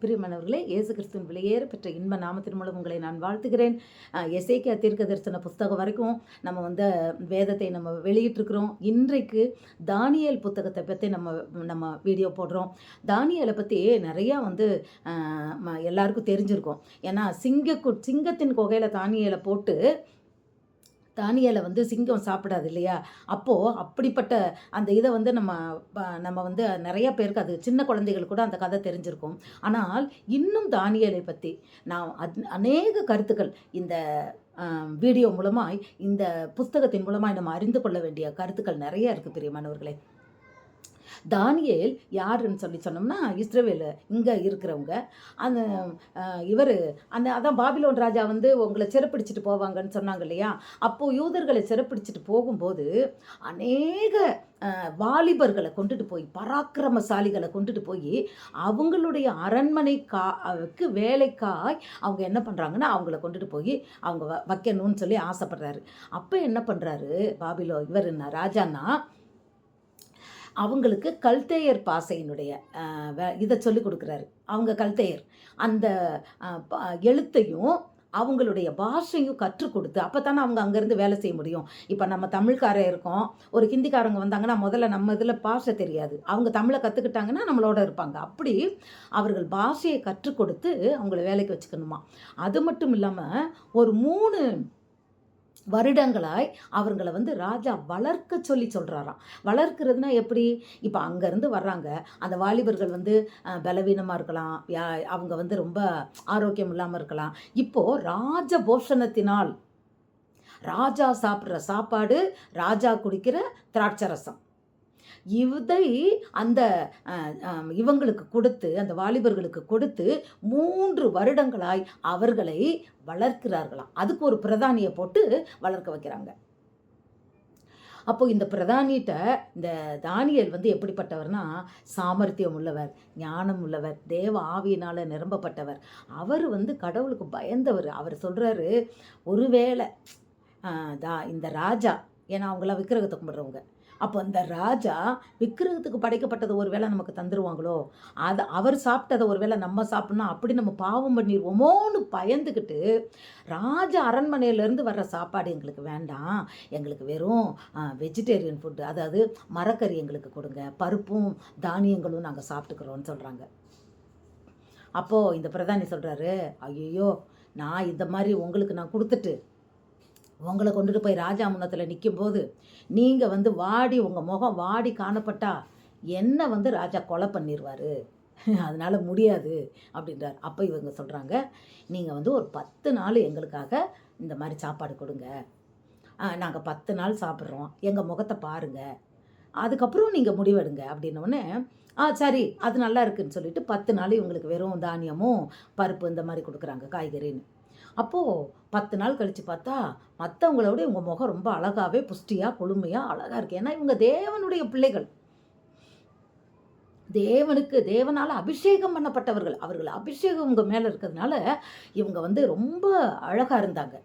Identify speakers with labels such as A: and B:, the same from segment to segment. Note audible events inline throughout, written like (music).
A: பிரியமானவர்களே இயேசு கிறிஸ்துவின் விலையேற பெற்ற இன்ப நாமத்தின் மூலம் உங்களை நான் வாழ்த்துகிறேன். எசேக்கியா தீர்க்க தரிசன புஸ்தகம் வரைக்கும் நம்ம வந்து வேதத்தை நம்ம வெளியிட்டிருக்கிறோம். இன்றைக்கு தானியல் புத்தகத்தை பற்றி நம்ம நம்ம வீடியோ போடுறோம். தானியலை பற்றி நிறையா வந்து ம- எல்லாருக்கும் தெரிஞ்சிருக்கும். ஏன்னா சிங்கக்கு சிங்கத்தின் குகையில் தானியலை போட்டு தானியலை வந்து சிங்கம் சாப்பிடாது இல்லையா? அப்போது அப்படிப்பட்ட அந்த இதை வந்து நம்ம ப- நம்ம வந்து நிறைய பேருக்கு அது சின்ன குழந்தைகள் கூட அந்த கதை தெரிஞ்சிருக்கும். ஆனால் இன்னும் தானியலை பற்றி நான் அத்- அநேக கருத்துக்கள் இந்த வீடியோ மூலமாய் இந்த புஸ்தகத்தின் மூலமாய் நம்ம அறிந்து கொள்ள வேண்டிய கருத்துக்கள் நிறைய இருக்குது பிரியமானவர்களே. தானியேல் யாருன்னு சொல்லி சொன்னோம்னா இஸ்ரவேல் இங்கே இருக்கிறவங்க. அந்த இவர் அந்த அதான் பாபிலோன் ராஜா வந்து உங்களை சிறப்பிடிச்சிட்டு போவாங்கன்னு சொன்னாங்க இல்லையா? அப்போது யூதர்களை சிறப்பிடிச்சிட்டு போகும்போது அநேக வாலிபர்களை கொண்டுட்டு போய் பராக்கிரமசாலிகளை கொண்டுட்டு போய் அவங்களுடைய அரண்மனை காக்கு வேலைக்காய் அவங்க என்ன பண்ணுறாங்கன்னா அவங்கள கொண்டுட்டு போய் அவங்க வ- வைக்கணும்னு சொல்லி ஆசைப்படுறாரு. அப்போ என்ன பண்ணுறாரு பாபிலோ இவர் என்ன ராஜான்னா அவங்களுக்கு கல்தேயர் பாசையினுடைய வே- இதை சொல்லிக் கொடுக்குறாரு. அவங்க கல்தேயர். அந்த ப- எழுத்தையும் அவங்களுடைய பாஷையும் கற்றுக் கொடுத்து அப்போ தானே அவங்க அங்கேருந்து வேலை செய்ய முடியும். இப்போ நம்ம தமிழ்காரர் இருக்கோம். ஒரு ஹிந்திக்காரங்க வந்தாங்கன்னா முதல்ல நம்ம இதில் பாஷை தெரியாது. அவங்க தமிழை கற்றுக்கிட்டாங்கன்னா நம்மளோட இருப்பாங்க. அப்படி அவர்கள் பாஷையை கற்றுக் கொடுத்து அவங்கள வேலைக்கு வச்சுக்கணுமா? அது மட்டும் இல்லாமல் ஒரு மூணு வருடங்களாய் அவங்கள வந்து ராஜா வளர்க்க சொல்லி சொல்கிறாராம் வளர்க்கிறதுனா எப்படி? இப்போ அங்கேருந்து வர்றாங்க. அந்த வாலிபர்கள் வந்து பலவீனமாக இருக்கலாம். யா அவங்க வந்து ரொம்ப ஆரோக்கியம் இல்லாமல் இருக்கலாம். இப்போது ராஜ போஷணத்தினால் ராஜா சாப்பிட்ற சாப்பாடு ராஜா குடிக்கிற திராட்சரசம். இதை அந்த இவங்களுக்கு கொடுத்து அந்த வாலிபர்களுக்கு கொடுத்து மூன்று வருடங்களாய் அவர்களை வளர்க்கிறார்களாம். அதுக்கு ஒரு பிரதானியை போட்டு வளர்க்க வைக்கிறாங்க. அப்போ இந்த பிரதானிட்ட இந்த தானியல் வந்து எப்படிப்பட்டவர்னா சாமர்த்தியம் உள்ளவர் ஞானம் உள்ளவர் தேவ ஆவியினால் நிரம்பப்பட்டவர். அவர் வந்து கடவுளுக்கு பயந்தவர். அவர் சொல்கிறாரு ஒருவேளை தா இந்த ராஜா ஏன்னா அவங்களாம் விக்கிரகத்தை கும்பிட்றவங்க அப்போ இந்த ராஜா விக்கிரகத்துக்கு படைக்கப்பட்டதை ஒரு வேளை நமக்கு தந்துடுவாங்களோ அதை அவர் சாப்பிட்டதை ஒரு வேளை நம்ம சாப்பிட்னா அப்படி நம்ம பாவம் பண்ணிடுவோமோன்னு பயந்துக்கிட்டு ராஜ அரண்மனையிலேருந்து வர்ற சாப்பாடு எங்களுக்கு வேண்டாம். எங்களுக்கு வெறும் வெஜிடேரியன் ஃபுட்டு அதாவது மரக்கறி எங்களுக்கு கொடுங்க. பருப்பும் தானியங்களும் நாங்கள் சாப்பிட்டுக்கிறோன்னு சொல்கிறாங்க அப்போது இந்த பிரதானி சொல்கிறாரு ஐயோ நான் இந்த மாதிரி உங்களுக்கு நான் கொடுத்துட்டு உங்களை கொண்டுட்டு போய் ராஜா முன்னத்தில் நிற்கும்போது நீங்கள் வந்து வாடி உங்கள் முகம் வாடி காணப்பட்டா என்ன வந்து ராஜா கொலை பண்ணிடுவார் அதனால் முடியாது அப்படின்றார். அப்போ இவங்க சொல்கிறாங்க நீங்கள் வந்து ஒரு பத்து நாள் எங்களுக்காக இந்த மாதிரி சாப்பாடு கொடுங்க. நாங்கள் பத்து நாள் சாப்பிட்றோம். எங்கள் முகத்தை பாருங்கள் அதுக்கப்புறம் நீங்கள் முடிவெடுங்க அப்படின்னோடனே ஆ சரி அது நல்லா இருக்குன்னு சொல்லிட்டு பத்து நாள் இவங்களுக்கு வெறும் தானியமும் பருப்பு இந்த மாதிரி கொடுக்குறாங்க காய்கறின்னு. அப்போது பத்து நாள் கழித்து பார்த்தா மற்றவங்கள விட இவங்க முகம் ரொம்ப அழகாகவே புஷ்டியாக கொழுமையாக அழகாக இருக்குது ஏன்னா இவங்க தேவனுடைய பிள்ளைகள். தேவனுக்கு தேவனால் அபிஷேகம் பண்ணப்பட்டவர்கள். அவர்கள் அபிஷேகம் உங்கள் மேலே இருக்கிறதுனால இவங்க வந்து ரொம்ப அழகாக இருந்தாங்க.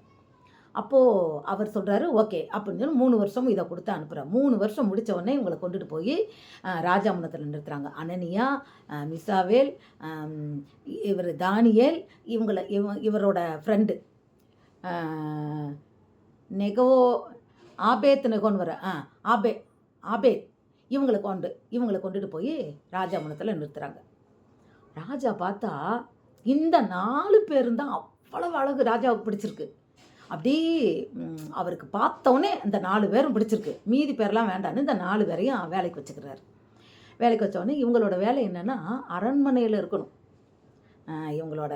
A: அப்போது அவர் சொல்கிறாரு ஓகே அப்படின்னு சொல்லி மூணு வருஷமும் இதை கொடுத்து அனுப்புகிறேன் மூணு வருஷம் முடித்த உடனே இவங்களை கொண்டுட்டு போய் ராஜாமுனத்தில் நிறுத்துறாங்க. அனனியா மிசாவேல் இவர் தானியேல் இவங்களை இவ இவரோட ஃப்ரெண்டு நெகோ ஆபேத் நெகோன்னு வர ஆ ஆபே ஆபேத் இவங்களை கொண்டு இவங்களை கொண்டுட்டு போய் ராஜாமுனத்தில் நிறுத்துகிறாங்க ராஜா பார்த்தா இந்த நாலு பேரும் தான் அவ்வளவு அழகு ராஜாவுக்கு பிடிச்சிருக்கு. அப்படியே அவருக்கு பார்த்தோன்னே இந்த நாலு பேரும் பிடிச்சிருக்கு. மீதி பேர்லாம் வேண்டான்னு இந்த நாலு பேரையும் வேலைக்கு வச்சுக்கிறாரு. வேலைக்கு வச்சோடனே இவங்களோட வேலை என்னென்னா அரண்மனையில் இருக்கணும். இவங்களோட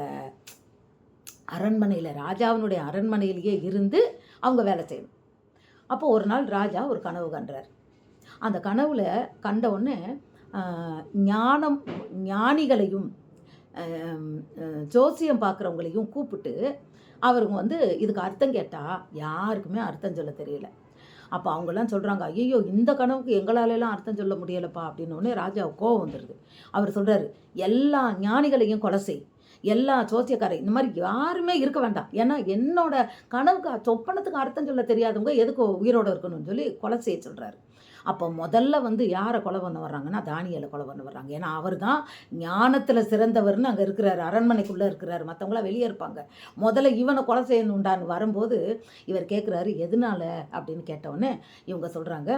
A: அரண்மனையில் ராஜாவினுடைய அரண்மனையிலேயே இருந்து அவங்க வேலை செய்யணும். அப்போ ஒரு நாள் ராஜா ஒரு கனவு கண்டார். அந்த கனவுல கண்ட உடனே ஞானம் ஞானிகளையும் ஜோசியம் பார்க்குறவங்களையும் கூப்பிட்டு அவருங்க வந்து இதுக்கு அர்த்தம் கேட்டால் யாருக்குமே அர்த்தம் சொல்ல தெரியல. அப்போ அவங்கெல்லாம் சொல்கிறாங்க ஐயோ இந்த கனவுக்கு எங்களாலெல்லாம் அர்த்தம் சொல்ல முடியலப்பா அப்படின்னு ராஜா ராஜாவுக்கு கோவம் வந்துடுது அவர் சொல்கிறாரு எல்லா ஞானிகளையும் கொலை செய். எல்லா சோசியக்காரர் இந்த மாதிரி யாருமே இருக்க வேண்டாம். ஏன்னா என்னோட கனவுக்கு சொப்பனத்துக்கு அர்த்தம் சொல்ல தெரியாதவங்க எதுக்கு உயிரோடு இருக்கணும்னு சொல்லி கொலை செய்ய சொல்கிறாரு அப்போ முதல்ல வந்து யாரை கொலை பண்ண வர்றாங்கன்னா தானியலை கொலை பண்ண வர்றாங்க. ஏன்னா அவர் தான் ஞானத்தில் சிறந்தவர்னு அங்கே இருக்கிறாரு. அரண்மனைக்குள்ளே இருக்கிறார். மற்றவங்களாம் வெளியே இருப்பாங்க. முதல்ல இவனை கொலை செய்யணுண்டான்னு வரும்போது இவர் கேட்குறாரு எதனால? அப்படின்னு கேட்டவுடனே இவங்க சொல்கிறாங்க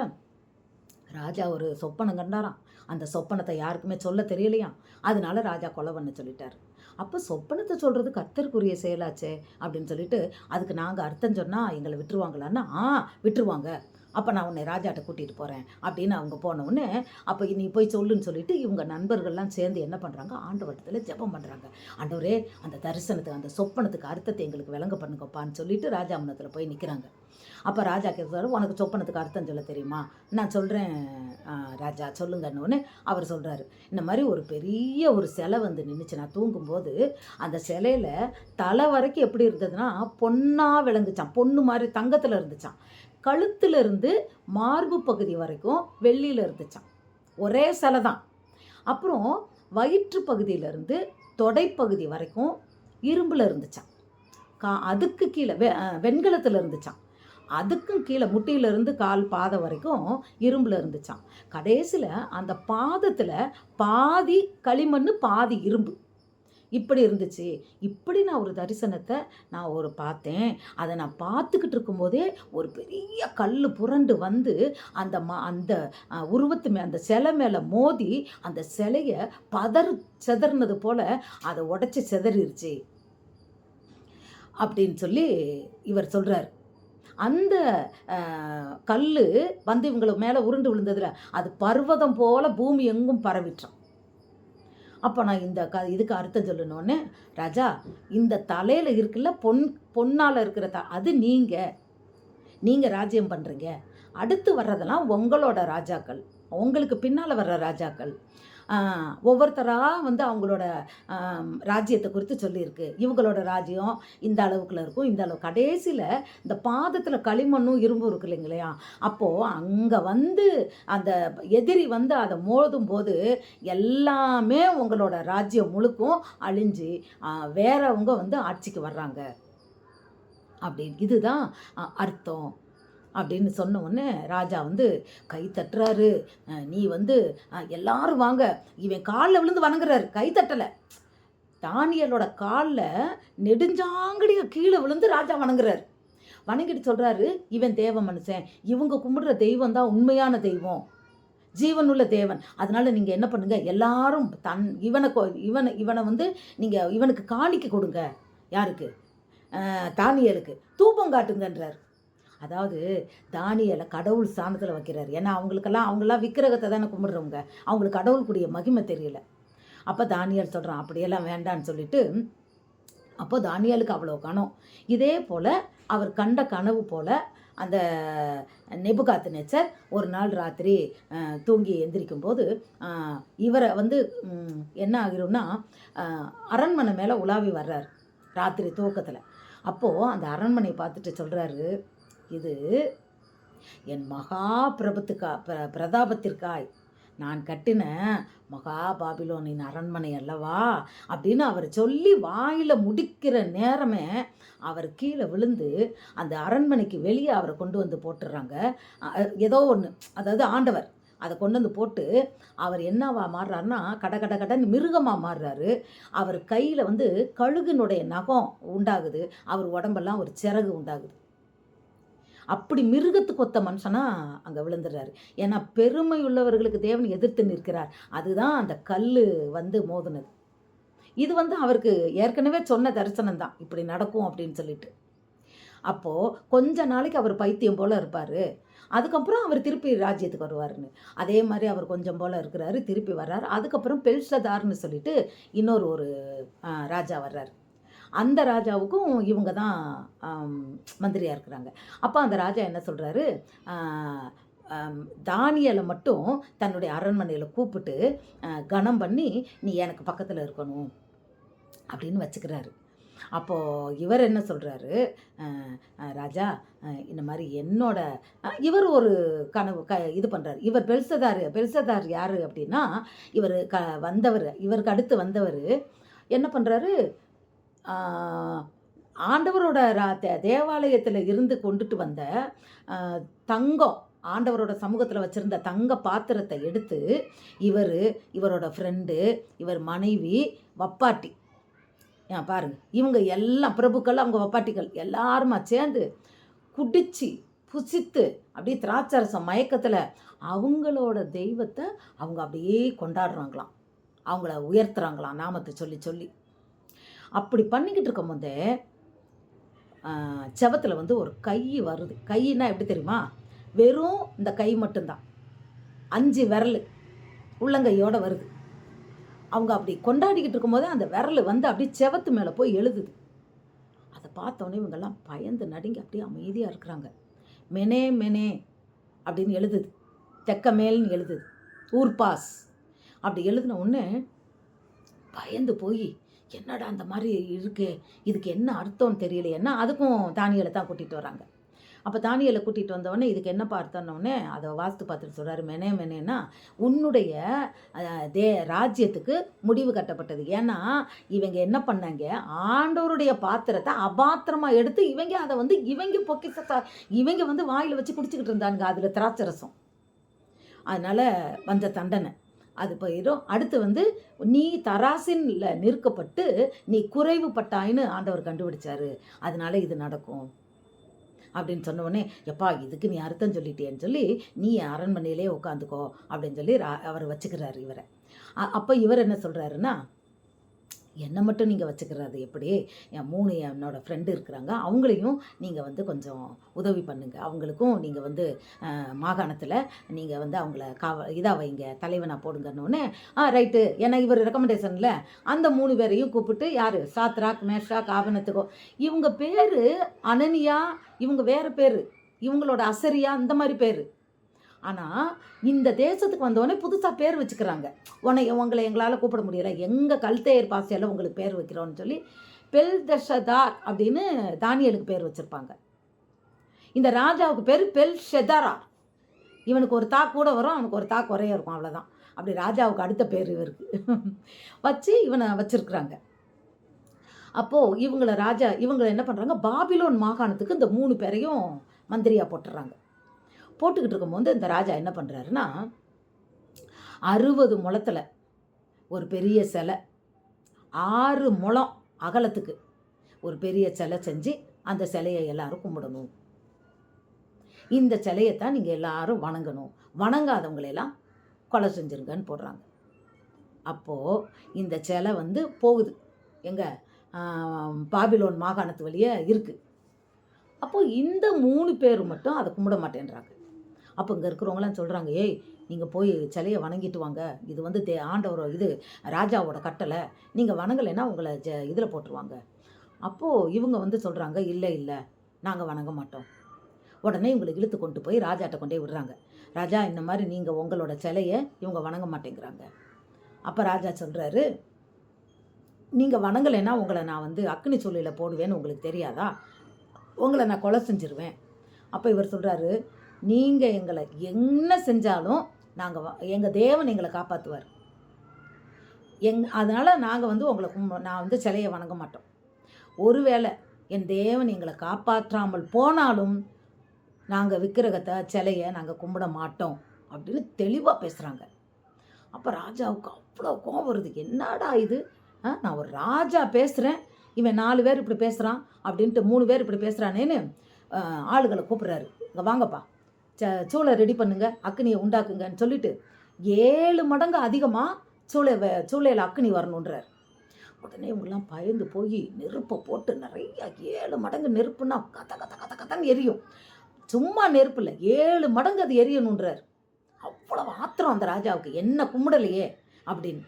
A: ராஜா ஒரு சொப்பனம் கண்டாராம். அந்த சொப்பனத்தை யாருக்குமே சொல்ல தெரியலையாம். அதனால ராஜா கொலை பண்ண சொல்லிட்டார். அப்போ சொப்பனத்தை சொல்கிறது கத்தருக்குரிய செயலாச்சே அப்படின்னு சொல்லிட்டு அதுக்கு நாங்கள் அர்த்தம் சொன்னால் எங்களை விட்டுருவாங்களான்னா ஆ விட்டுருவாங்க. அப்போ நான் உன்னை ராஜாட்ட கூட்டிகிட்டு போகிறேன் அப்படின்னு அவங்க போனவுடனே அப்போ நீ போய் சொல்லுன்னு சொல்லிட்டு இவங்க நண்பர்கள்லாம் சேர்ந்து என்ன பண்ணுறாங்க ஆண்டவட்டத்தில் ஜெபம் பண்ணுறாங்க ஆண்டவரே அந்த தரிசனத்துக்கு அந்த சொப்பனத்துக்கு அர்த்தத்தை எங்களுக்கு விளங்க பண்ணுங்கப்பான்னு சொல்லிட்டு ராஜாமனத்தில் போய் நிற்கிறாங்க அப்போ ராஜா கேட்குறாரு உனக்கு சொப்பனத்துக்கு அர்த்தம் சொல்ல தெரியுமா? நான் சொல்கிறேன் ராஜா சொல்லுங்கன்னு அவர் சொல்கிறாரு இந்த மாதிரி ஒரு பெரிய ஒரு சிலை வந்து நின்றுச்சு நான் தூங்கும்போது அந்த சிலையில் தலை வரைக்கும் எப்படி இருந்ததுன்னா பொன்னாக விளங்குச்சான் பொண்ணு மாதிரி தங்கத்தில் இருந்துச்சான் கழுத்துல இருந்து மார்பு பகுதி வரைக்கும் வெள்ளியில் இருந்துச்சான் ஒரே சிலை தான். அப்புறம் வயிற்று பகுதியிலேருந்து தொடைப்பகுதி வரைக்கும் இரும்பில் இருந்துச்சான் கா அதுக்கு கீழே வெ வெண்கலத்தில் இருந்துச்சான் அதுக்கும் கீழே முட்டியிலிருந்து கால் பாதை வரைக்கும் இரும்பில் இருந்துச்சான் கடைசியில் அந்த பாதத்தில் பாதி களிமண் பாதி இரும்பு. இப்படி இருந்துச்சு. இப்படி நான் ஒரு தரிசனத்தை நான் ஒரு பார்த்தேன். அதை நான் பார்த்துக்கிட்டு இருக்கும்போதே ஒரு பெரிய கல் புரண்டு வந்து அந்த ம அந்த உருவத்து மே அந்த சிலை மேலே மோதி அந்த சிலையை பதறு செதறினது போல் அதை உடச்சி செதறிடுச்சு அப்படின்னு சொல்லி இவர் சொல்கிறார் அந்த கல் வந்து இவங்களை மேலே உருண்டு விழுந்ததுல அது பர்வதம் போல் பூமி எங்கும் பரவிட்டோம் அப்போ நான் இந்த க இதுக்கு அர்த்தம் சொல்லணுன்னே ராஜா இந்த தலையில் இருக்குல்ல பொன் பொன்னால் இருக்கிற த அது நீங்கள் நீங்கள் ராஜ்யம் பண்ணுறீங்க அடுத்து வர்றதெல்லாம் உங்களோட ராஜாக்கள். உங்களுக்கு பின்னால் வர்ற ராஜாக்கள். ஒவ்வொருத்தராக வந்து அவங்களோட ராஜ்யத்தை குறித்து சொல்லியிருக்கு. இவங்களோட ராஜ்யம் இந்த அளவுக்குள்ள இருக்கும். இந்த அளவு கடைசியில் இந்த பாதத்தில் களிமண்ணும் இரும்பும் இருக்கு இல்லைங்களையா அப்போது அங்கே வந்து அந்த எதிரி வந்து அதை மோதும் போது எல்லாமே உங்களோட ராஜ்யம் முழுக்கும் அழிஞ்சு வேறவங்க வந்து ஆட்சிக்கு வர்றாங்க. அப்படின்னு. இதுதான் அர்த்தம். அப்படின்னு சொன்ன உடனே ராஜா வந்து கை தட்டுறாரு. நீ வந்து எல்லாரும் வாங்க. இவன் காலில் விழுந்து வணங்குறாரு. கை தட்டலை. தானியலோட காலில் நெடுஞ்சாங்கடிய கீழே விழுந்து ராஜா வணங்குறாரு. வணங்கிட்டு சொல்கிறாரு இவன் தேவ மனுஷன். இவங்க கும்பிடுற தெய்வம் தான் உண்மையான தெய்வம். ஜீவனுள்ள தேவன். அதனால் நீங்கள் என்ன பண்ணுங்கள் எல்லாரும் தன் இவனை கோ இவனை இவனை வந்து நீங்கள் இவனுக்கு காணிக்க கொடுங்க. யாருக்கு? தானியலுக்கு. தூபம் காட்டுங்கன்றார். அதாவது தானியலை கடவுள் ஸ்தானத்தில் வைக்கிறார். ஏன்னா அவங்களுக்கெல்லாம் அவங்களாம் விக்கிரகத்தை தானே கும்பிடுறவங்க. அவங்களுக்கு கடவுளுக்குரிய மகிமை தெரியல. அப்போ தானியல் சொல்கிறான் அப்படியெல்லாம் வேண்டான்னு சொல்லிட்டு அப்போ தானியலுக்கு அவ்வளோ கணம் இதே போல் அவர் கண்ட கனவு போல் அந்த நெபுகாத்து நேச்சர் ஒரு நாள் ராத்திரி தூங்கி எந்திரிக்கும் போது இவரை வந்து என்ன ஆகிரும்னா அரண்மனை மேலே உலாவி வர்றார். ராத்திரி தூக்கத்தில். அப்போது அந்த அரண்மனை பார்த்துட்டு சொல்கிறாரு இது என் மகா பிரபத்துக்கா பிரதாபத்திற்காய். நான் கட்டின மகா பாபிலோனின் அரண்மனை அல்லவா? அப்படின்னு அவர் சொல்லி வாயில் முடிக்கிற நேரமே அவர் கீழே விழுந்து அந்த அரண்மனைக்கு வெளியே அவரை கொண்டு வந்து போட்டுடுறாங்க ஏதோ ஒன்று அதாவது ஆண்டவர் அதை கொண்டு வந்து போட்டு அவர் என்னவா மாறுறாருன்னா கட கட கடன் மிருகமாக மாறுறாரு. அவர் கையில் வந்து கழுகுனுடைய நகம் உண்டாகுது. அவர் உடம்பெல்லாம் ஒரு சிறகு உண்டாகுது. அப்படி மிருகத்துக்கு ஒத்த மனுஷனா அங்கே விழுந்துடுறாரு. ஏன்னா பெருமை உள்ளவர்களுக்கு தேவன் எதிர்த்து நிற்கிறார். அதுதான் அந்த கல் வந்து மோதுனது. இது வந்து அவருக்கு ஏற்கனவே சொன்ன தரிசனம் தான் இப்படி நடக்கும் அப்படின்னு சொல்லிட்டு. அப்போது கொஞ்ச நாளைக்கு அவர் பைத்தியம் போல் இருப்பார். அதுக்கப்புறம் அவர் திருப்பி ராஜ்யத்துக்கு வருவாருன்னு. அதே மாதிரி அவர் கொஞ்சம் போல் இருக்கிறாரு திருப்பி வர்றார். அதுக்கப்புறம் பெல்ஷதார்னு சொல்லிட்டு இன்னொரு ஒரு ராஜா வர்றாரு. அந்த ராஜாவுக்கும் இவங்க தான் மந்திரியாக இருக்கிறாங்க. அப்போ அந்த ராஜா என்ன சொல்கிறாரு தானியலை மட்டும் தன்னுடைய அரண்மனையில் கூப்பிட்டு கனம் பண்ணி நீ எனக்கு பக்கத்தில் இருக்கணும் அப்படின்னு வச்சுக்கிறாரு. அப்போது இவர் என்ன சொல்கிறாரு ராஜா இந்த மாதிரி என்னோட இவர் ஒரு கனவு க இது பண்ணுறாரு இவர் பெல்சதார் பெல்சதார் யார் அப்படின்னா இவர் க வந்தவர் இவருக்கு அடுத்து வந்தவர் என்ன பண்ணுறாரு ஆண்டவரோட ரா தே தேவாலயத்தில் இருந்து கொண்டுட்டு வந்த தங்கம் ஆண்டவரோட சமூகத்தில் வச்சுருந்த தங்க பாத்திரத்தை எடுத்து இவர் இவரோட ஃப்ரெண்டு இவர் மனைவி வப்பாட்டி. ஏன் பாருங்கள் இவங்க எல்லாம் பிரபுக்கள் அவங்க வப்பாட்டிகள் எல்லாருமா சேர்ந்து குடிச்சு புசித்து அப்படியே திராட்சரசம் மயக்கத்தில் அவங்களோட தெய்வத்தை அவங்க அப்படியே கொண்டாடுறாங்களாம். அவங்கள உயர்த்துறாங்களாம் நாமத்தை சொல்லி சொல்லி. அப்படி பண்ணிக்கிட்டு இருக்கும் போதே செவத்தில் வந்து ஒரு கை வருது. கைன்னா எப்படி தெரியுமா? வெறும் இந்த கை மட்டும்தான். அஞ்சு விரல் உள்ளங்கையோட வருது. அவங்க அப்படி கொண்டாடிக்கிட்டு இருக்கும்போதே அந்த விரல் வந்து அப்படியே செவத்து மேலே போய் எழுதுது. அதை பார்த்தோன்னே இவங்கெல்லாம் பயந்து நடுங்கி அப்படியே அமைதியாக இருக்கிறாங்க. மெனே மெனே அப்படின்னு எழுதுது. தெக்க மேல்னு எழுதுது. ஊர்பாஸ். அப்படி எழுதின உடனே பயந்து போய் என்னடா அந்த மாதிரி இருக்குது இதுக்கு என்ன அர்த்தம்னு தெரியலையேன்னா அதுக்கும் தானியலை தான் கூட்டிகிட்டு வராங்க. அப்போ தானியலை கூட்டிகிட்டு வந்தவொடனே இதுக்கு என்னப்பா பார்த்தோன்னே அதை வாஸ்து பார்த்துட்டு சொல்கிறாரு மெனே மெனேன்னா உன்னுடைய தே ராஜ்யத்துக்கு முடிவு கட்டப்பட்டது. ஏன்னா இவங்க என்ன பண்ணாங்க? ஆண்டவருடைய பாத்திரத்தை அபாத்திரமாக எடுத்து இவங்க அதை வந்து இவங்க பொக்கிச இவங்க வந்து வாயில் வச்சு குடிச்சிக்கிட்டு இருந்தானுங்க. அதில் திராட்சரசம். அதனால் வந்த தண்டனை. அது போயிடும் அடுத்து வந்து நீ தராசின்ல நிற்கப்பட்டு நீ குறைவு பட்டாயின்னு ஆண்டவர் கண்டுபிடிச்சாரு. அதனால இது நடக்கும். அப்படின்னு சொன்ன உடனே எப்பா இதுக்கு நீ அர்த்தம் சொல்லிட்டேன்னு சொல்லி நீ அரண்மனையிலே உட்காந்துக்கோ அப்படின்னு சொல்லி ரா- அவர் வச்சுக்கிறாரு இவரை. அப்போ இவர் என்ன சொல்கிறாருன்னா என்னை மட்டும் நீங்கள் வச்சுக்கிறது எப்படி? என் மூணு என்னோடய ஃப்ரெண்டு இருக்கிறாங்க. அவங்களையும் நீங்கள் வந்து கொஞ்சம் உதவி பண்ணுங்கள் அவங்களுக்கும் நீங்கள் வந்து மாகாணத்தில் நீங்கள் வந்து அவங்கள காவ இதாக வைங்க. தலைவனாக போடுங்கன்னொன்னே ஆ ரைட்டு. ஏன்னா இவர் ரெக்கமெண்டேஷனில் அந்த மூணு பேரையும் கூப்பிட்டு யார்? சாத்ராக் மேஷாக் ஆவணத்துக்கோ இவங்க பேர் அனனியா இவங்க வேறு பேர். இவங்களோட அசரியா இந்த மாதிரி பேர். ஆனால் இந்த தேசத்துக்கு வந்தவொடனே புதுசாக பேர் வச்சுக்கிறாங்க. உன்னை உங்களை எங்களால் கூப்பிட முடியல. எங்கள் கல்தேயர் பாசையில் உங்களுக்கு பேர் வைக்கிறோன்னு சொல்லி பெல்தஷதார் அப்படின்னு தானியலுக்கு பேர் வச்சுருப்பாங்க. இந்த ராஜாவுக்கு பேர் பெல் ஷெதரார் இவனுக்கு ஒரு தா கூட வரும் அவனுக்கு ஒரு தா குறைய இருக்கும் அவ்வளோதான் அப்படி ராஜாவுக்கு அடுத்த பேர் இவருக்கு. வச்சு இவனை வச்சுருக்குறாங்க. அப்போது இவங்கள ராஜா இவங்களை என்ன பண்ணுறாங்க பாபிலோன் மாகாணத்துக்கு இந்த மூணு பேரையும் மந்திரியாக போட்டுடுறாங்க போட்டுக்கிட்டு இருக்கும்போது இந்த ராஜா என்ன பண்ணுறாருன்னா அறுபது முழத்தில் ஒரு பெரிய சிலை ஆறு முளம் அகலத்துக்கு ஒரு பெரிய சிலை செஞ்சு அந்த சிலையை எல்லாரும் கும்பிடணும். இந்த சிலையைத்தான் நீங்கள் எல்லாரும் வணங்கணும். வணங்காதவங்களையெல்லாம் கொலை செஞ்சிருங்கன்னு போடுறாங்க. அப்போது இந்த சிலை வந்து போகுது. எங்கே பாபிலோன் மாகாணத்து வழியே இருக்குது அப்போது இந்த மூணு பேர் மட்டும் அதை கும்பிட மாட்டேன்றாங்க. அப்போ இங்கே இருக்கிறவங்களாம் சொல்கிறாங்க ஏய் நீங்கள் போய் சிலையை வணங்கிட்டு வாங்க. இது வந்து தே ஆண்டவர் இது ராஜாவோட கட்டளை. நீங்கள் வணங்கலைன்னா உங்களை ஜ இதில் போட்டுருவாங்க. அப்போது இவங்க வந்து சொல்கிறாங்க இல்லை இல்லை நாங்கள் வணங்க மாட்டோம். உடனே இவங்களை இழுத்து கொண்டு போய் ராஜாட்ட கொண்டே விடுறாங்க. ராஜா இந்த மாதிரி நீங்கள் உங்களோட சிலையை இவங்க வணங்க மாட்டேங்கிறாங்க. அப்போ ராஜா சொல்கிறாரு நீங்கள் வணங்கலைன்னா உங்களை நான் வந்து அக்னி சொல்லியில் போடுவேன்னு உங்களுக்கு தெரியாதா? உங்களை நான் கொலை செஞ்சிருவேன். அப்போ இவர் சொல்கிறாரு நீங்கள் எங்களை என்ன செஞ்சாலும் நாங்கள் எங்கள் தேவன் எங்களை காப்பாற்றுவார் எங் அதனால் நாங்கள் வந்து உங்களை கும்ப நான் வந்து சிலையை வணங்க மாட்டோம். ஒருவேளை என் தேவன் எங்களை காப்பாற்றாமல் போனாலும் நாங்கள் விக்கிரகத்தை சிலையை நாங்கள் கும்பிட மாட்டோம் அப்படின்னு தெளிவாக பேசுகிறாங்க அப்போ ராஜாவுக்கு அவ்வளோ கோபம் வருது. என்னடா இது? ஆ, நான் ஒரு ராஜா பேசுகிறேன் இவன் நாலு பேர் இப்படி பேசுகிறான் அப்படின்ட்டு மூணு பேர் இப்படி பேசுகிறானேன்னு ஆளுகளை கூப்பிட்றாரு. இங்கே வாங்கப்பா. ச சூளை ரெடி பண்ணுங்க அக்னியை உண்டாக்குங்கன்னு சொல்லிட்டு ஏழு மடங்கு அதிகமாக சூளை வ- சூளையில் அக்னி வரணுன்றார் உடனே இவங்கெல்லாம் பயந்து போய் நெருப்பை போட்டு நிறைய ஏழு மடங்கு நெருப்புன்னா கத்த கத்த கத்த கத்தன்னு எரியும். சும்மா நெருப்பு இல்லை ஏழு மடங்கு அது எரியணுன்றார் அவ்வளவு ஆத்திரம் அந்த ராஜாவுக்கு என்ன கும்பிடலையே? அப்படின்னு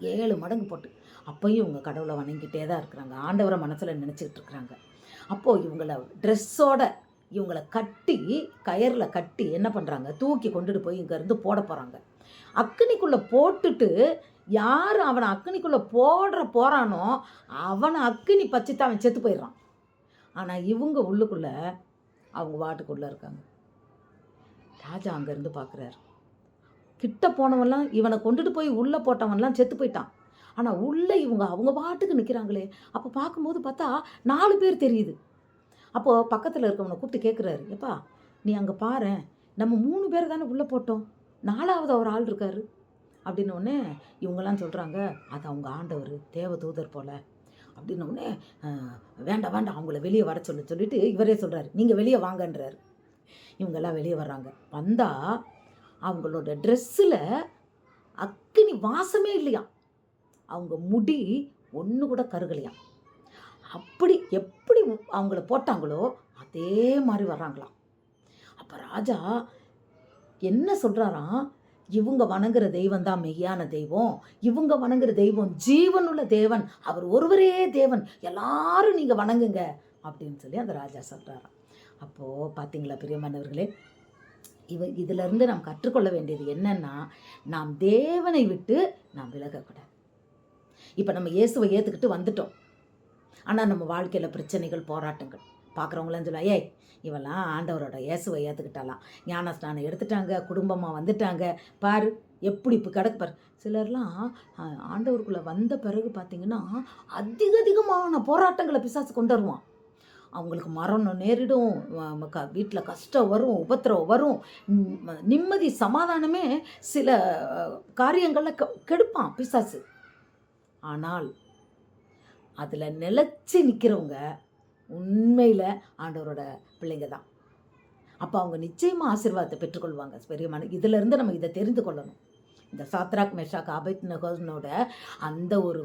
A: ஏழு மடங்கு போட்டு அப்பயும் இவங்க கடவுளை வணங்கிட்டே தான் இருக்கிறாங்க. ஆண்டவரை மனசில் நினச்சிக்கிட்டு இருக்கிறாங்க. அப்போது இவங்கள ட்ரெஸ்ஸோட இவங்களை கட்டி கயரில் கட்டி என்ன பண்ணுறாங்க தூக்கி கொண்டுட்டு போய் இங்கேருந்து போட போகிறாங்க அக்னிக்குள்ளே போட்டுட்டு யார் அவனை அக்னிக்குள்ளே போடுற போகிறானோ அவனை அக்னி பச்சித்து அவன் செத்து போயிடுறான். ஆனால் இவங்க உள்ளுக்குள்ளே அவங்க வாட்டுக்குள்ளே இருக்காங்க. ராஜா அங்கேருந்து பார்க்குறாரு கிட்ட போனவன்லாம் இவனை கொண்டுட்டு போய் உள்ளே போட்டவன்லாம் செத்து போயிட்டான். ஆனால் உள்ளே இவங்க அவங்க பாட்டுக்கு நிற்கிறாங்களே அப்போ பார்க்கும்போது பார்த்தா நாலு பேர் தெரியுது. அப்போது பக்கத்தில் இருக்கவனை கூப்பிட்டு கேட்குறாரு எப்பா நீ அங்கே பாரேன் நம்ம மூணு பேர் தானே உள்ளே போட்டோம். நாலாவது ஒரு ஆள் இருக்காரு. அப்படின்னோடனே இவங்கெல்லாம் சொல்கிறாங்க அது அவங்க ஆண்டவர் தேவ தூதர் போல். அப்படின்னோடனே வேண்டாம் வேண்டாம். அவங்கள வெளியே வர சொல்லு. சொல்லிட்டு இவரே சொல்கிறாரு நீங்கள் வெளியே வாங்கன்றாரு. இவங்கெல்லாம் வெளியே வர்றாங்க. வந்தால் அவங்களோட ட்ரெஸ்ஸில் அக்கினி வாசமே இல்லையா அவங்க முடி ஒன்று கூட கருகலையாம். அப்படி எப்படி அவங்கள போட்டாங்களோ அதே மாதிரி வர்றாங்களாம். அப்போ ராஜா என்ன சொல்கிறாராம் இவங்க வணங்குற தெய்வம் தான் மெய்யான தெய்வம். இவங்க வணங்குற தெய்வம் ஜீவனுள்ள தேவன். அவர் ஒருவரே தேவன். எல்லாரும் நீங்கள் வணங்குங்க அப்படின்னு சொல்லி அந்த ராஜா சொல்கிறாராம் அப்போது பார்த்தீங்களா பிரியமானவர்களே இவ இதிலிருந்து நாம் கற்றுக்கொள்ள வேண்டியது என்னன்னா நாம் தேவனை விட்டு நாம் விலகக்கூடாது. இப்போ நம்ம இயேசுவை ஏற்றுக்கிட்டு வந்துட்டோம். ஆனால் நம்ம வாழ்க்கையில் பிரச்சனைகள் போராட்டங்கள். பார்க்குறவங்களாம் சொல்லுவா ஏய் இவெல்லாம் ஆண்டவரோட இயேசுவை ஏற்றுக்கிட்டாலாம் ஞான ஸ்நானம் எடுத்துட்டாங்க குடும்பமாக வந்துட்டாங்க. பாரு எப்படி இப்போ கிடக்கு பாரு. சிலர்லாம் ஆண்டவருக்குள்ளே வந்த பிறகு பார்த்தீங்கன்னா அதிக அதிகமான போராட்டங்களை பிசாசு கொண்டு வருவான். அவங்களுக்கு மரணம் நேரிடும் க வீட்டில் கஷ்டம் வரும் உபத்திரவம் வரும். நிம்மதி சமாதானமே சில காரியங்களில் கெ கெடுப்பான் பிசாசு. ஆனால் அதில் நிலச்சி நிற்கிறவங்க உண்மையில் ஆண்டவரோட பிள்ளைங்க தான். அப்போ அவங்க நிச்சயமாக ஆசீர்வாதத்தை பெற்றுக்கொள்வாங்க. பெரியமான இதிலிருந்து நம்ம இதை தெரிந்து கொள்ளணும். இந்த சாத்ராக் மெஷாக் அபைத் நகர்னோட அந்த ஒரு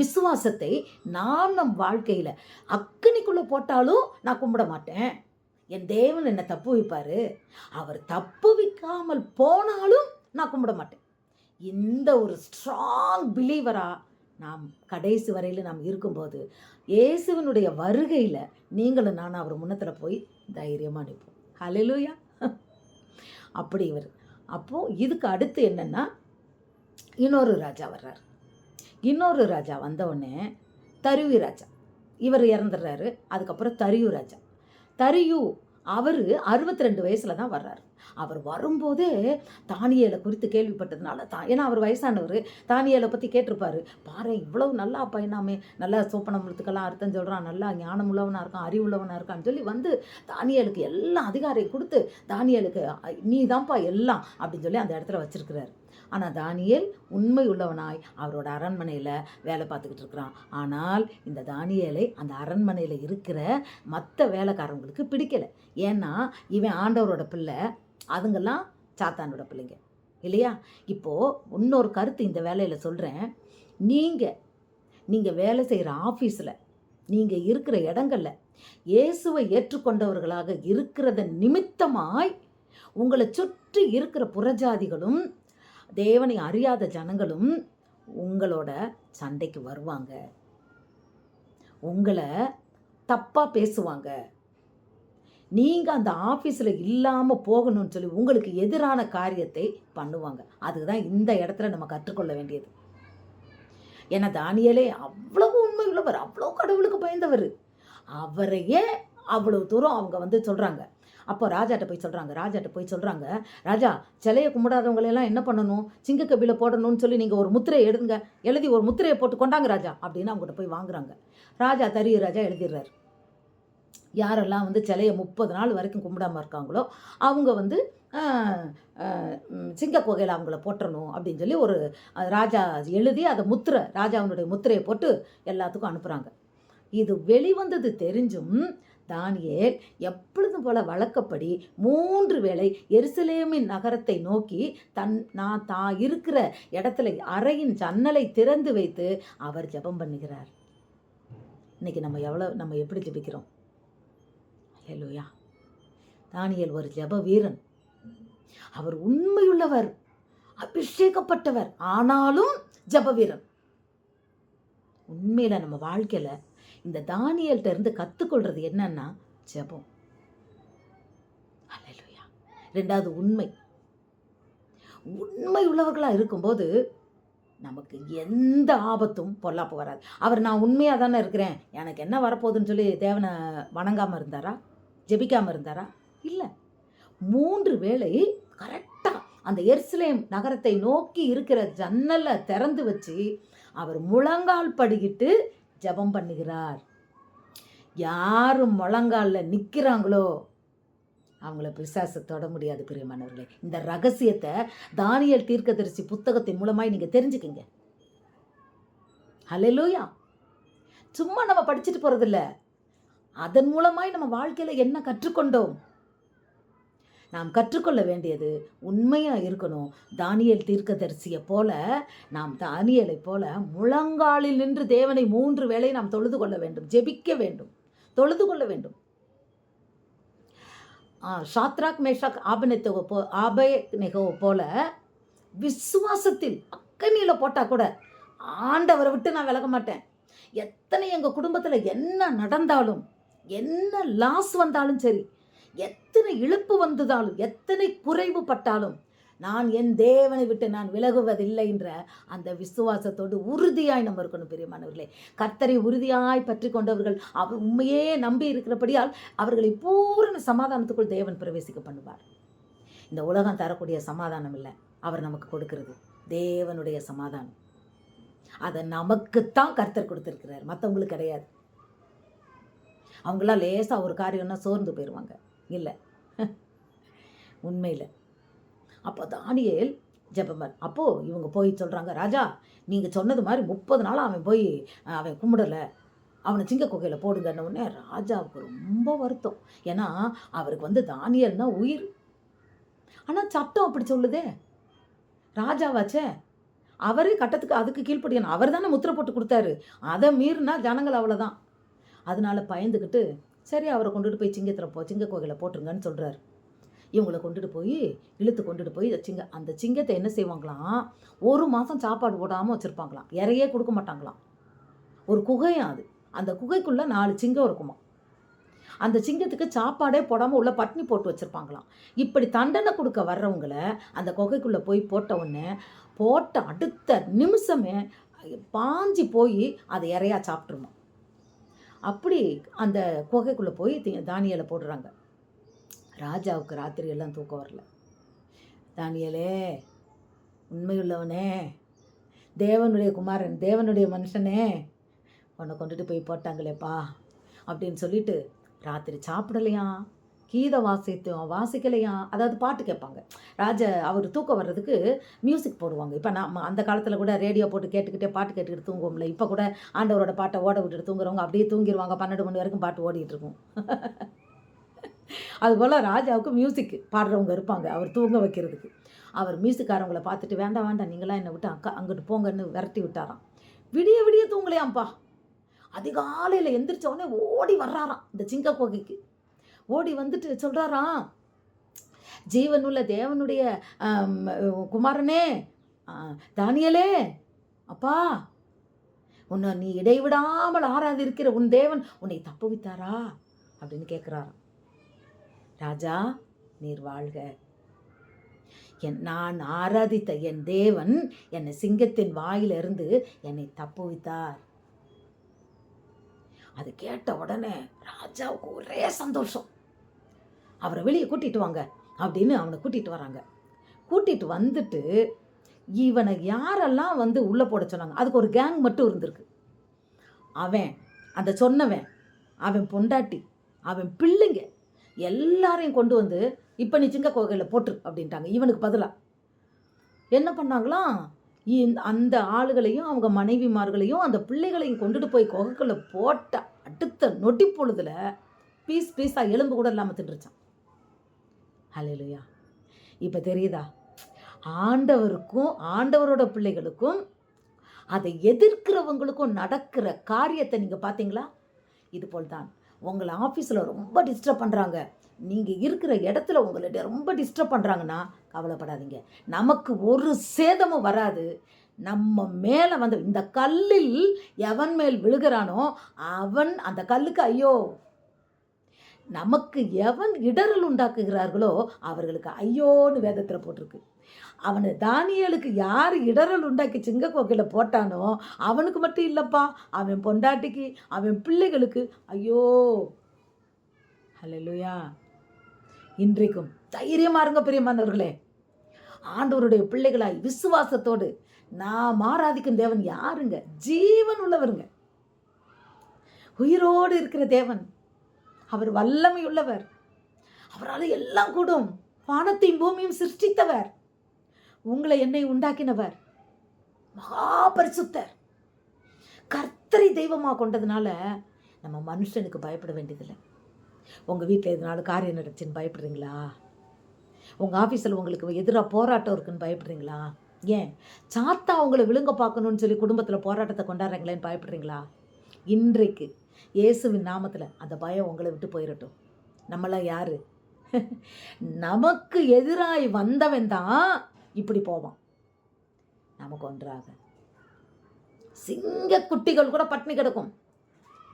A: விசுவாசத்தை நாம் நம் வாழ்க்கையில் அக்கினிக்குள்ளே போட்டாலும் நான் கும்பிட மாட்டேன். என் தேவன் என்னை தப்பு வைப்பார். அவர் தப்பு வைக்காமல் போனாலும் நான் கும்பிட மாட்டேன். இந்த ஒரு ஸ்ட்ராங் பிலீவராக நாம் கடைசி வரையில் நாம் இருக்கும்போது இயேசுவினுடைய வருகையில் நீங்களும் நானும் அவர் முன்னத்தில் போய் தைரியமாக நிற்போம். ஹalleluya அப்படி இவர். அப்போது இதுக்கு அடுத்து என்னென்னா இன்னொரு ராஜா வர்றார். இன்னொரு ராஜா வந்தவுடனே தருவி ராஜா. இவர் இறந்துடுறாரு. அதுக்கப்புறம் தரியு ராஜா. தரியு அவர் அறுபத்தி ரெண்டு வயசில் தான் வர்றாரு. அவர் வரும்போதே தானியலை குறித்து கேள்விப்பட்டதுனால தான் ஏன்னா அவர் வயசானவர் தானியலை பற்றி கேட்டிருப்பாரு. பாரு இவ்வளவு நல்லா பையனாமே நல்லா சோப்பனமுத்துக்கெல்லாம் அர்த்தம் சொல்கிறான் நல்லா ஞானமுள்ளவனாக இருக்கான் அறிவுள்ளவனாக இருக்கான்னு சொல்லி வந்து தானியலுக்கு எல்லா அதிகாரையும் கொடுத்து தானியலுக்கு நீ தான்ப்பா எல்லாம் அப்படின்னு சொல்லி அந்த இடத்துல வச்சிருக்கிறாரு. ஆனால் தானியல் உண்மை உள்ளவனாய் அவரோட அரண்மனையில் வேலை பார்த்துக்கிட்டு இருக்கிறான். ஆனால் இந்த தானியலை அந்த அரண்மனையில் இருக்கிற மற்ற வேலைக்காரங்களுக்கு பிடிக்கலை. ஏன்னா இவன் ஆண்டவரோட பிள்ளை. அதுங்கெல்லாம் சாத்தானோட பிள்ளைங்க. இல்லையா? இப்போது இன்னொரு கருத்து இந்த வேலையில் சொல்கிறேன் நீங்கள் நீங்கள் வேலை செய்கிற ஆஃபீஸில் நீங்கள் இருக்கிற இடங்களில் இயேசுவை ஏற்றுக்கொண்டவர்களாக இருக்கிறத நிமித்தமாய் உங்களை சுற்றி இருக்கிற புறஜாதிகளும் தேவனை அறியாத ஜனங்களும் உங்களோட சண்டைக்கு வருவாங்க. உங்களை தப்பாக பேசுவாங்க. நீங்கள் அந்த ஆஃபீஸில் இல்லாமல் போகணும்னு சொல்லி உங்களுக்கு எதிரான காரியத்தை பண்ணுவாங்க. அதுதான் இந்த இடத்துல நம்ம கற்றுக்கொள்ள வேண்டியது. ஏன்னா தானியலே அவ்வளவு உண்மை உள்ளவர் அவ்வளோ கடவுளுக்கு பயந்தவர். அவரையே அவ்வளவு தூரம் அவங்க வந்து சொல்கிறாங்க அப்போ ராஜாட்ட போய் சொல்கிறாங்க ராஜாட்ட போய் சொல்கிறாங்க ராஜா சிலையை கும்பிடாதவங்களெல்லாம் என்ன பண்ணணும்? சிங்க கபில போடணும்னு சொல்லி நீங்கள் ஒரு முத்திரையை எழுதுங்க எழுதி ஒரு முத்திரையை போட்டு கொண்டாங்க ராஜா அப்படின்னு அவங்ககிட்ட போய் வாங்குறாங்க. ராஜா தரிய ராஜா எழுதிடுறாரு. யாரெல்லாம் வந்து சிலையை முப்பது நாள் வரைக்கும் கும்பிடாம இருக்காங்களோ அவங்க வந்து சிங்க குகையில் அவங்கள போட்டணும் அப்படின்னு சொல்லி ஒரு ராஜா எழுதி அதை முத்திரை ராஜாவினுடைய முத்திரையை போட்டு எல்லாத்துக்கும் அனுப்புகிறாங்க இது வெளிவந்தது தெரிஞ்சும் தானியேல் எப்பொழுதும் போல வழக்கப்படி மூன்று வேளை எருசலேமின் நகரத்தை நோக்கி தன் நான் தான் இருக்கிற இடத்துல அறையின் ஜன்னலை திறந்து வைத்து அவர் ஜெபம் பண்ணுகிறார். இன்னைக்கு நம்ம எவ்வளோ நம்ம எப்படி ஜெபிக்கிறோம்? ஹலோயா தானியேல் ஒரு ஜெப வீரன். அவர் உண்மையுள்ளவர் அபிஷேகப்பட்டவர் ஆனாலும் ஜெப வீரன். உண்மையில் நம்ம வாழ்க்கையில் இந்த தானியல்கிட்ட இருந்து கத்துக்கொள்றது என்னன்னா ஜெபம். ஹalleluya. ரெண்டாவது உண்மை. உண்மை உள்ளவர்களாக இருக்கும்போது நமக்கு எந்த ஆபத்தும் பொல்லாப்பு வராது. அவர் நான் உண்மையாக தானே இருக்கிறேன். எனக்கு என்ன வரப்போகுதுன்னு சொல்லி தேவனை வணங்காமல் இருந்தாரா? ஜெபிக்காமல் இருந்தாரா? இல்லை. மூன்று வேளை கரெக்டாக அந்த எர்சிலேம் நகரத்தை நோக்கி இருக்கிற ஜன்னலை திறந்து வச்சு அவர் முழங்கால் படிக்கிட்டு ஜெபம் பண்ணுகிறார். யார் முழங்காலில் நிற்கிறாங்களோ அவங்கள பிசாசு தொட முடியாது பிரியமானவர்களே. இந்த ரகசியத்தை தானியல் தீர்க்கதரிசி புத்தகத்தின் மூலமாய் நீங்கள் தெரிஞ்சுக்கிங்க. ஹலெலூயா சும்மா நம்ம படிச்சுட்டு போகிறதில்ல அதன் மூலமாய் நம்ம வாழ்க்கையில் என்ன கற்றுக்கொண்டோம்? நாம் கற்றுக்கொள்ள வேண்டியது உண்மையாக இருக்கணும். தானியல் தீர்க்கதரிசியை போல நாம் தானியலை போல முழங்காலில் நின்று தேவனை மூன்று வேளை நாம் தொழுது கொள்ள வேண்டும் ஜெபிக்க வேண்டும் தொழுது கொள்ள வேண்டும். ஷாத்ராக் மேஷாக் ஆபனெத்தவ போ ஆபயநெகோவை போல விசுவாசத்தில் அக்கனியில் போட்டால் கூட ஆண்டவரை விட்டு நான் விலக மாட்டேன். எத்தனை எங்கள் குடும்பத்தில் என்ன நடந்தாலும் என்ன லாஸ் வந்தாலும் சரி எத்தனை இழப்பு வந்ததாலும் எத்தனை குறைவு பட்டாலும் நான் என் தேவனை விட்டு நான் விலகுவதில்லை என்ற அந்த விசுவாசத்தோடு உறுதியாய் நம்ம இருக்கணும் பெரியமானவர்களே. கர்த்தரை உறுதியாய் பற்றி கொண்டவர்கள் அவர் உண்மையே நம்பி இருக்கிறபடியால் அவர்களை பூரண சமாதானத்துக்குள் தேவன் பிரவேசிக்க பண்ணுவார். இந்த உலகம் தரக்கூடிய சமாதானம் இல்லை. அவர் நமக்கு கொடுக்கிறது. தேவனுடைய சமாதானம். அதை நமக்குத்தான் கர்த்தர் கொடுத்துருக்கிறார். மற்றவங்களுக்கு கிடையாது. அவங்களாம் லேசாக ஒரு காரியம்னா சோர்ந்து போயிடுவாங்க இல்லை. (laughs) உண்மையில். அப்போ தானியல் ஜெபமர் அப்போது இவங்க போய் சொல்கிறாங்க ராஜா நீங்கள் சொன்னது மாதிரி முப்பது நாள் அவன் போய் அவன் கும்பிடலை. அவனை சிங்க குகையில் போடுங்கன்ன உடனே ராஜாவுக்கு ரொம்ப வருத்தம். ஏன்னா அவருக்கு வந்து தானியல்னா உயிர். ஆனால் சட்டம் அப்படி சொல்லுதே. ராஜாவாச்சே அவரே கட்டத்துக்கு அதுக்கு கீழ்ப்படியணும். அவர் தானே முத்திரை போட்டு கொடுத்தாரு. அதை மீறினா ஜனங்கள் அவ்வளோதான் அதனால பயந்துக்கிட்டு சரி அவரை கொண்டுட்டு போய் சிங்கத்தில் போ சிங்க கோயிலை போட்டுருங்கன்னு சொல்கிறாரு இவங்களை கொண்டுட்டு போய் இழுத்து கொண்டுட்டு போய் சிங்க அந்த சிங்கத்தை என்ன செய்வாங்களாம்? ஒரு மாதம் சாப்பாடு போடாமல் வச்சுருப்பாங்களாம். இறையே கொடுக்க மாட்டாங்களாம். ஒரு குகையும் அது. அந்த குகைக்குள்ளே நாலு சிங்கம் இருக்குமா அந்த சிங்கத்துக்கு சாப்பாடே போடாமல் உள்ள பட்னி போட்டு வச்சுருப்பாங்களாம். இப்படி தண்டனை கொடுக்க வர்றவங்கள அந்த குகைக்குள்ளே போய் போட்ட உடனே போட்ட அடுத்த நிமிஷமே பாஞ்சி போய் அதை இறையா சாப்பிட்ருமா அப்படி அந்த குகைக்குள்ளே போய் தானியலை போடுறாங்க. ராஜாவுக்கு ராத்திரி எல்லாம் தூக்கம் வரல. தானியலே உண்மையுள்ளவனே தேவனுடைய குமாரன் தேவனுடைய மனுஷனே உன்னை கொண்டுட்டு போய் போட்டாங்களேப்பா அப்படின்னு சொல்லிட்டு ராத்திரி சாப்பிடலையா கீத வாசித்து வாசிக்கலையா அதாவது பாட்டு கேட்பாங்க. ராஜா அவர் தூக்கம் வர்றதுக்கு மியூசிக் போடுவாங்க. இப்போ நம்ம அந்த காலத்தில் கூட ரேடியோ போட்டு கேட்டுக்கிட்டே பாட்டு கேட்டுக்கிட்டு தூங்குவோம்ல. இப்போ கூட ஆண்டவரோட பாட்டை ஓட விட்டுட்டு தூங்குறவங்க அப்படியே தூங்கிடுவாங்க பன்னெண்டு மணி வரைக்கும் பாட்டு ஓடிட்டு இருக்கும். (laughs) அதுபோல் ராஜாவுக்கு மியூசிக் பாடுறவங்க இருப்பாங்க. அவர் தூங்க வைக்கிறதுக்கு. அவர் மியூசிக்காரவங்கள பார்த்துட்டு வேண்டாம் வேண்டாம் நீங்களாம் என்னை விட்டு அக்கா அங்கிட்டு போங்கன்னு விரட்டி விட்டாராம். விடிய விடிய தூங்கலையாம்ப்பா. அதிகாலையில் எந்திரிச்ச உடனே ஓடி வர்றாராம். இந்த சிங்க கோகைக்கு. ஓடி வந்துட்டு சொல்கிறாராம் ஜீவனுள்ள தேவனுடைய குமாரனே தானியலே அப்பா உன்னை நீ இடைவிடாமல் ஆராதிருக்கிற உன் தேவன் உன்னை தப்புவித்தாரா? அப்படின்னு கேட்குறாராம் ராஜா நீர் வாழ்க. என் நான் ஆராதித்த என் தேவன் என்னை சிங்கத்தின் வாயிலிருந்து என்னை தப்புவித்தார். அது கேட்ட உடனே ராஜாவுக்கு ஒரே சந்தோஷம். அவரை வெளியே கூட்டிட்டு வாங்க அப்படின்னு அவனை கூட்டிட்டு வராங்க கூட்டிட்டு வந்துட்டு இவனை யாரெல்லாம் வந்து உள்ளே போட சொன்னாங்க? அதுக்கு ஒரு கேங் மட்டும் இருந்திருக்கு. அவன் அந்த சொன்னவன் அவன் பொண்டாட்டி அவன் பிள்ளைங்க எல்லாரையும் கொண்டு வந்து இப்போ நீ சிங்க கோகையில் போட்டுரு அப்படின்ட்டாங்க. இவனுக்கு பதிலாக என்ன பண்ணாங்களாம் அந்த ஆளுகளையும் அவங்க மனைவிமார்களையும் அந்த பிள்ளைகளையும் கொண்டுட்டு போய் குகைக்குள்ள போட்ட அடுத்த நொட்டி பொழுதில் பீஸ் பீஸாக எலும்பு கூட இல்லாமல் தின்றுச்சான். ஹalleluya. இப்போ தெரியுதா? ஆண்டவருக்கும் ஆண்டவரோட பிள்ளைகளுக்கும் அதை எதிர்க்கிறவங்களுக்கும் நடக்கிற காரியத்தை நீங்கள் பார்த்தீங்களா இது போல் தான் உங்களை ஆஃபீஸில் ரொம்ப டிஸ்டர்ப் பண்ணுறாங்க நீங்கள் இருக்கிற இடத்துல உங்களை ரொம்ப டிஸ்டர்ப் பண்ணுறாங்கன்னா கவலைப்படாதீங்க. நமக்கு ஒரு சேதமும் வராது. நம்ம மேலே வந்து இந்த கல்லில் எவன் மேல் விழுகிறானோ அவன் அந்த கல்லுக்கு ஐயோ நமக்கு எவன் இடரல் உண்டாக்குகிறார்களோ அவர்களுக்கு ஐயோன்னு வேதத்தில் போட்டிருக்கு. அவனை தானியலுக்கு யார் இடரல் உண்டாக்கி சிங்கக்கோக்கையில் போட்டானோ அவனுக்கு மட்டும் இல்லைப்பா. அவன் பொண்டாட்டிக்கு அவன் பிள்ளைகளுக்கு ஐயோ. ஹalleluya. இன்றைக்கும் தைரியமாக இருங்க பிரியமானவர்களே ஆண்டவருடைய பிள்ளைகளாய் விசுவாசத்தோடு நாம் ஆராதிக்கும் தேவன் யாருங்க? ஜீவன் உள்ளவருங்க. உயிரோடு இருக்கிற தேவன். அவர் வல்லமை உள்ளவர் அவரால் எல்லாம் கூடும். வானத்தையும் பூமியும் சிருஷ்டித்தவர். உங்களை என்னை உண்டாக்கினவர். மகா பரிசுத்தர். கர்த்தரை தெய்வமாக கொண்டதுனால நம்ம மனுஷனுக்கு பயப்பட வேண்டியதில்லை. உங்கள் வீட்டில் எதனாலும் காரியம் நடச்சுன்னு பயப்படுறீங்களா? உங்கள் ஆஃபீஸில் உங்களுக்கு எதிராக போராட்டம் இருக்குன்னு பயப்படுறீங்களா? ஏன்? சாத்தா உங்களை விழுங்க பார்க்கணுன்னு சொல்லி குடும்பத்தில் போராட்டத்தை கொண்டாடுறீங்களேன்னு பயப்படுறீங்களா? இன்றைக்கு இயேசுவின் நாமத்தில் அந்த பயம் உங்களை விட்டு போயிடட்டும் நம்மளாம் யாரு? (laughs) நமக்கு எதிராய் வந்தவன் தான் இப்படி போவான். நமக்கு ஒன்றாக. சிங்க குட்டிகள் கூட பட்னி கிடக்கும்.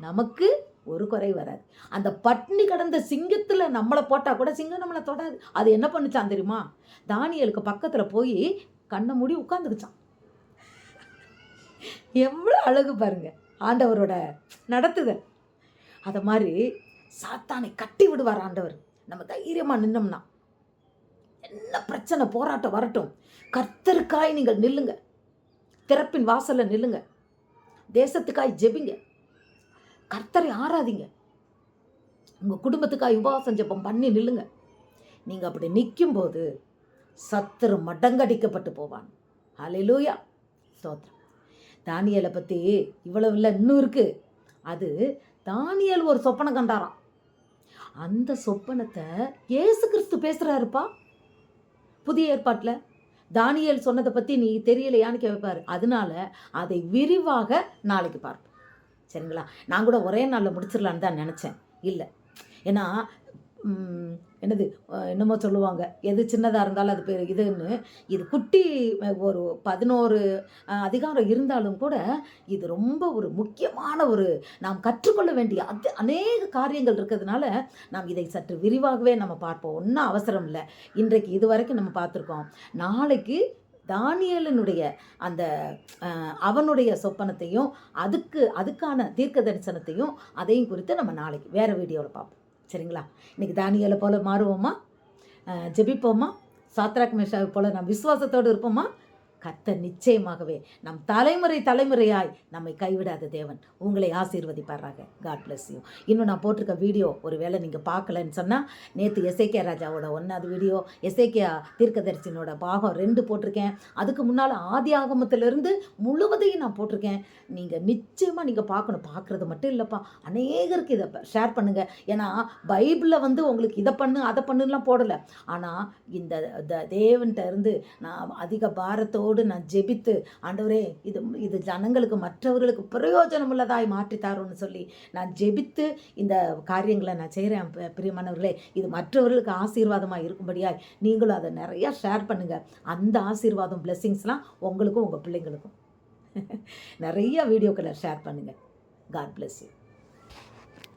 A: நமக்கு ஒரு குறை வராது. அந்த பட்னி கடந்த சிங்கத்தில் நம்மளை போட்டால் கூட சிங்கம் நம்மளை தொடாது. அது என்ன பண்ணுச்சான் தெரியுமா? தானியலுக்கு பக்கத்தில் போய் கண்ணை மூடி உட்காந்துக்குச்சான் எவ்வளோ அழகு பாருங்க. ஆண்டவரோட நடத்துதல். அதை மாதிரி சாத்தானை கட்டி விடுவார் ஆண்டவர். நம்ம தைரியமாக நின்னோம்னா என்ன பிரச்சனை போராட்டம் வரட்டும். கர்த்தருக்காய் நீங்கள் நில்லுங்க. திறப்பின் வாசலில் நில்லுங்க. தேசத்துக்காய் ஜெபிங்க. கர்த்தரை ஆராதிங்க. உங்கள் குடும்பத்துக்காய் உபவாசம் ஜெபம் பண்ணி நில்லுங்க. நீங்கள் அப்படி நிற்கும்போது சத்துரு மடங்கடிக்கப்பட்டு போவான். ஹalleluya. ஸ்தோத்திரம். தானியலை பற்றி இவ்வளவு இல்லை இன்னும் இருக்குது அது தானியல் ஒரு சொப்பனை கண்டாராம். அந்த சொப்பனத்தை ஏசு கிறிஸ்து பேசுகிறாருப்பா புதிய ஏற்பாட்டில். தானியல் சொன்னதை பற்றி நீ தெரியலையான்னு கேட்பாரு. அதனால அதை விரிவாக நாளைக்கு பார்ப்போம். சரிங்களா? நான் கூட ஒரே நாளில் முடிச்சிடலான்னு தான் நினச்சேன். இல்லை. ஏன்னா என்னது என்னமோ சொல்லுவாங்க. எது சின்னதாக இருந்தாலும் அது பேர் இதுன்னு. இது குட்டி ஒரு பதினோரு அதிகாரம் இருந்தாலும் கூட இது ரொம்ப ஒரு முக்கியமான ஒரு நாம் கற்றுக்கொள்ள வேண்டிய அது அநேக காரியங்கள் இருக்கிறதுனால நாம் இதை சற்று விரிவாகவே நம்ம பார்ப்போம். ஒன்றும் அவசரம் இல்லை. இன்றைக்கு இது வரைக்கும் நம்ம பார்த்துருக்கோம். நாளைக்கு தானியலனுடைய அந்த அவனுடைய சொப்பனத்தையும் அதுக்கு அதுக்கான தீர்க்க தரிசனத்தையும் அதையும் குறித்து நம்ம நாளைக்கு வேறு வீடியோவில் பார்ப்போம். சரிங்களா? இன்னைக்கு தானியலை போல் மாறுவோமா? ஜெபிப்போமா? சாத்ராக் மேஷாவை போல் நாம் விசுவாசத்தோடு இருப்போமா? கத்த நிச்சயமாகவே நம் தலைமுறை தலைமுறையாய் நம்மை கைவிடாத தேவன். உங்களை ஆசீர்வதிப்பாராக. காட் பிளஸ் யூ இன்னும் நான் போட்டிருக்க வீடியோ ஒரு வேளை நீங்கள் பார்க்கலன்னு சொன்னால் நேற்று எஸ்ஏகே ராஜாவோட ஒன்றாவது வீடியோ எஸ்ஏகே தீர்க்கதரிசினோட பாகம் ரெண்டு போட்டிருக்கேன். அதுக்கு முன்னால் ஆதி ஆகமத்திலிருந்து முழுவதையும் நான் போட்டிருக்கேன். நீங்கள் நிச்சயமாக நீங்கள் பார்க்கணும். பார்க்குறது மட்டும் இல்லைப்பா. அநேகருக்கு இதை ஷேர் பண்ணுங்கள் ஏன்னா பைபிளில் வந்து உங்களுக்கு இதை பண்ணு அதை பண்ணுலாம் போடலை. ஆனால் இந்த தேவன்கிட்ட இருந்து நான் அதிக பாரத்தோடு நான் ஜெபித்து ஆண்டவரே இது இது ஜனங்களுக்கு மற்றவர்களுக்கு பிரயோஜனம் உள்ளதாய் மாற்றித்தாரோன்னு சொல்லி நான் ஜெபித்து இந்த காரியங்களை நான் செய்கிறேன் பிரியமானவர்களே. இது மற்றவர்களுக்கு ஆசீர்வாதமாக இருக்கும்படியாய் நீங்களும் அதை நிறையா ஷேர் பண்ணுங்கள் அந்த ஆசீர்வாதம் பிளெஸ்ஸிங்ஸ்லாம் உங்களுக்கும் உங்கள் பிள்ளைங்களுக்கும். (laughs) நிறைய வீடியோக்களை ஷேர் பண்ணுங்கள் காட் bless யூ